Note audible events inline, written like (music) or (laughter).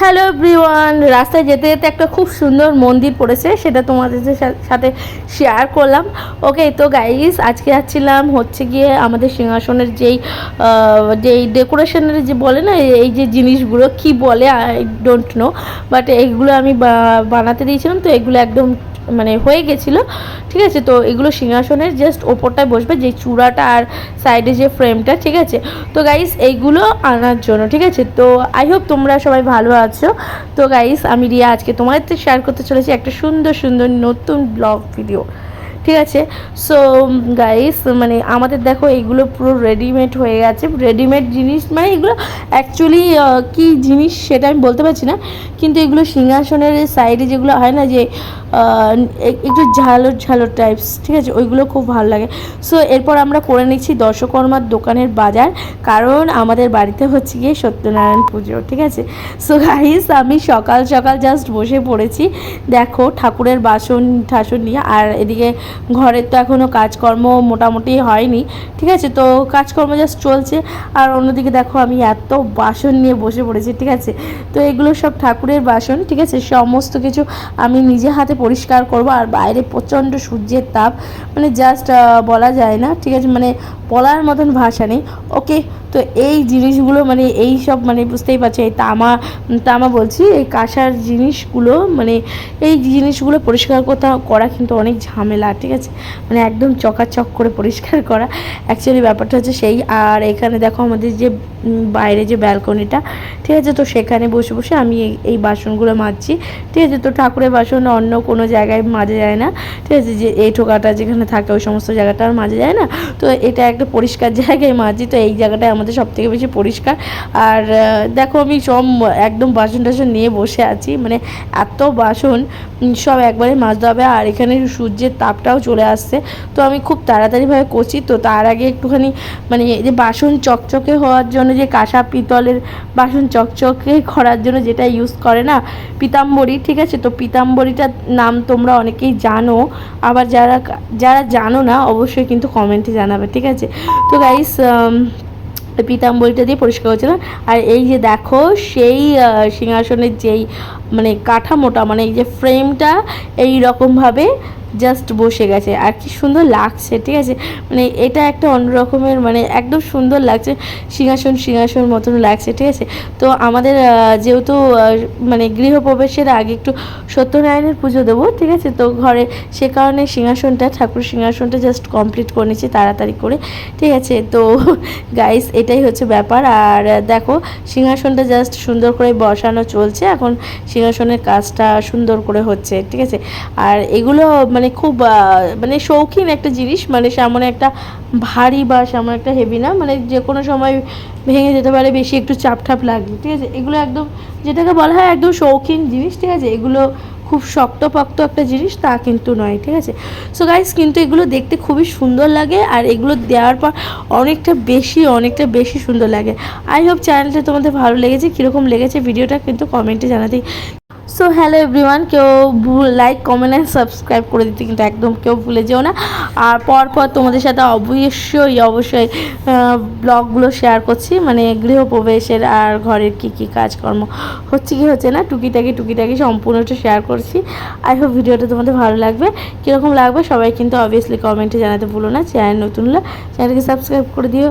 Hello everyone রাস্তায় যেতে যেতে একটা খুব সুন্দর মন্দির পড়েছে, সেটা তোমাদের সাথে শেয়ার করলাম। ওকে তো গাইস আজকে যাচ্ছিলাম হচ্ছে গিয়ে আমাদের সিংহাসনের যেই যেই ডেকোরেশনের যে বলে না, এই যে জিনিসগুলো কি বলে আই ডোন্ট নো বাট এইগুলো আমি বানাতে দিয়েছিলাম, তো এগুলো একদম মানে হয়ে গেছিল, ঠিক আছে? তো এগুলো সিংহাসনের জাস্ট ওপরটায় বসবে যে চূড়াটা আর সাইডে যে ফ্রেমটা ঠিক আছে? তো গাইস এইগুলো আনার জন্য, ঠিক আছে? তো আই হোপ তোমরা সবাই ভালো আছো। তো গাইস আমি রিয়া, আজকে তোমাদের শেয়ার করতে চলেছি একটা সুন্দর সুন্দর নতুন ব্লগ ভিডিও ঠিক আছে? সো গাইস মানে আমাদের দেখো এইগুলো পুরো রেডিমেড হয়ে গেছে। রেডিমেড জিনিস মানে এগুলো অ্যাকচুয়ালি কি জিনিস সেটা আমি বলতে পারছি না। কিন্তু এগুলো সিংহাসনের সাইডে যেগুলো হয় না যে একটু ঝালর ঝালর টাইপস ঠিক আছে? ওইগুলো খুব ভালো লাগে। সো এরপর আমরা করে নিচ্ছি দর্শকর্মার দোকানের বাজার। কারণ আমাদের বাড়িতে হচ্ছে গিয়ে সত্যনারায়ণ পুজো, ঠিক আছে? সো গাইস আমি সকাল সকাল জাস্ট বসে পড়েছি। দেখো, ঠাকুরের বাসন ঠাসন নিয়ে। আর এদিকে ঘরের তো এখনও কাজকর্ম মোটামুটি হয়নি, ঠিক আছে? তো কাজকর্ম জাস্ট চলছে। আর অন্যদিকে দেখো আমি এত বাসন নিয়ে বসে পড়েছি, ঠিক আছে? তো এগুলো সব ঠাকুরের বাসন, ঠিক আছে? সমস্ত কিছু আমি নিজে হাতে পরিষ্কার করব। আর বাইরে প্রচণ্ড সূর্যের তাপ মানে জাস্ট বলা যায় না, ঠিক আছে? মানে বলার মতন ভাষা নেই। ওকে তো এই জিনিসগুলো মানে এই সব মানে বুঝতেই পারছ, এই তামা তামা বলছি, এই কাঁসার জিনিসগুলো মানে এই জিনিসগুলো পরিষ্কার করতে করা কিন্তু অনেক ঝামেলা, ঠিক আছে? মানে একদম চকাচক করে পরিষ্কার করা। অ্যাকচুয়ালি ব্যাপারটা হচ্ছে সেই, আর এখানে দেখো আমাদের যে বাইরে যে ব্যালকনিটা, ঠিক আছে? তো সেখানে বসে বসে আমি এই- এই বাসনগুলো মাজছি, ঠিক আছে? তো ঠাকুরের বাসন অন্য কোনো জায়গায় মাজা যায় না, ঠিক আছে? যে এই ঠোকাটা যেখানে থাকে, ওই সমস্ত জায়গাটা আর মাজা যায় না। তো এটা একটা পরিষ্কার জায়গায় মাজি তো এই জায়গাটায় আমাদের সব থেকে বেশি পরিষ্কার। আর দেখো আমি সব একদম বাসন টাসন নিয়ে বসে আছি মানে এত বাসন সব একবারে মাজতে হবে। আর এখানে সূর্যের তাপটাও চলে আসছে, তো আমি খুব তাড়াতাড়িভাবে কচি তো তার আগে একটুখানি মানে যে বাসন চকচকে হওয়ার জন্য যে কাঁসা পিতলের বাসন চকচকে করার জন্য যেটা ইউজ করে না, পিতাম্বরী, ঠিক আছে? তো পিতাম্বরীটার নাম তোমরা অনেকেই জানো। আবার যারা যারা জানো না, অবশ্যই কিন্তু কমেন্টে জানাবে, ঠিক আছে? তো গাইস পিতাম্বরীটা দিয়ে পরিষ্কার করছিলাম আর এই যে দেখো, সেই সিংহাসনের যেই মানে কাঠামোটা মানে এই যে ফ্রেমটা এই রকমভাবে জাস্ট বসে গেছে। আর কি সুন্দর লাগছে, ঠিক আছে? মানে এটা একটা অন্য রকমের মানে একদম সুন্দর লাগছে, সিংহাসন সিংহাসন মতন লাগছে, ঠিক আছে? তো আমাদের যেহেতু মানে গৃহপ্রবেশের আগে একটু সত্যনারায়ণের পুজো দেবো, ঠিক আছে? তো ঘরে সে কারণে সিংহাসনটা, ঠাকুর সিংহাসনটা জাস্ট কমপ্লিট করে নিচ্ছি তাড়াতাড়ি করে, ঠিক আছে? তো (laughs) গাইস এটাই হচ্ছে ব্যাপার। আর দেখো, সিংহাসনটা জাস্ট সুন্দর করে বসানো চলছে। এখন সিংহাসনের কাজটা সুন্দর করে হচ্ছে, ঠিক আছে? আর এগুলো মানে খুব মানে শৌখিন একটা জিনিস। মানে সেমন একটা ভারী বা সেমন একটা হেভি না মানে যে কোনো সময় ভেঙে যেতে পারে, বেশি একটু চাপ ঠাপ লাগবে ঠিক আছে? এগুলো একদম, যেটাকে বলা হয় একদম শৌখিন জিনিস, ঠিক আছে? এগুলো খুব শক্তপক্ত একটা জিনিস, তা কিন্তু নয়, ঠিক আছে? সো গাইজ কিন্তু এগুলো দেখতে খুবই সুন্দর লাগে, আর এগুলো দেওয়ার পর অনেকটা বেশি অনেকটা বেশি সুন্দর লাগে। আই হোপ চ্যানেলটা তোমাদের ভালো লেগেছে। কীরকম লেগেছে ভিডিওটা কিন্তু কমেন্টে জানাতেই সো হ্যালো এভরিওয়ান কেউ লাইক কমেন্ট অ্যান্ড সাবস্ক্রাইব করে দিতে কিন্তু একদম কেউ ভুলে যেও না। আর পর পর তোমাদের সাথে অবশ্যই অবশ্যই ব্লগগুলো শেয়ার করছি। মানে গৃহপ্রবেশের আর ঘরের কি কি কাজকর্ম হচ্ছে কি হচ্ছে না, টুকিটাকি টুকিটাকি সম্পূর্ণটা শেয়ার করছি। আই হোপ ভিডিওটা তোমাদের ভালো লাগবে। কীরকম লাগবে সবাই কিন্তু অবভিয়াসলি কমেন্টে জানাতে ভুলো না। চ্যানেল নতুন হলে চ্যানেলকে সাবস্ক্রাইব করে দিও।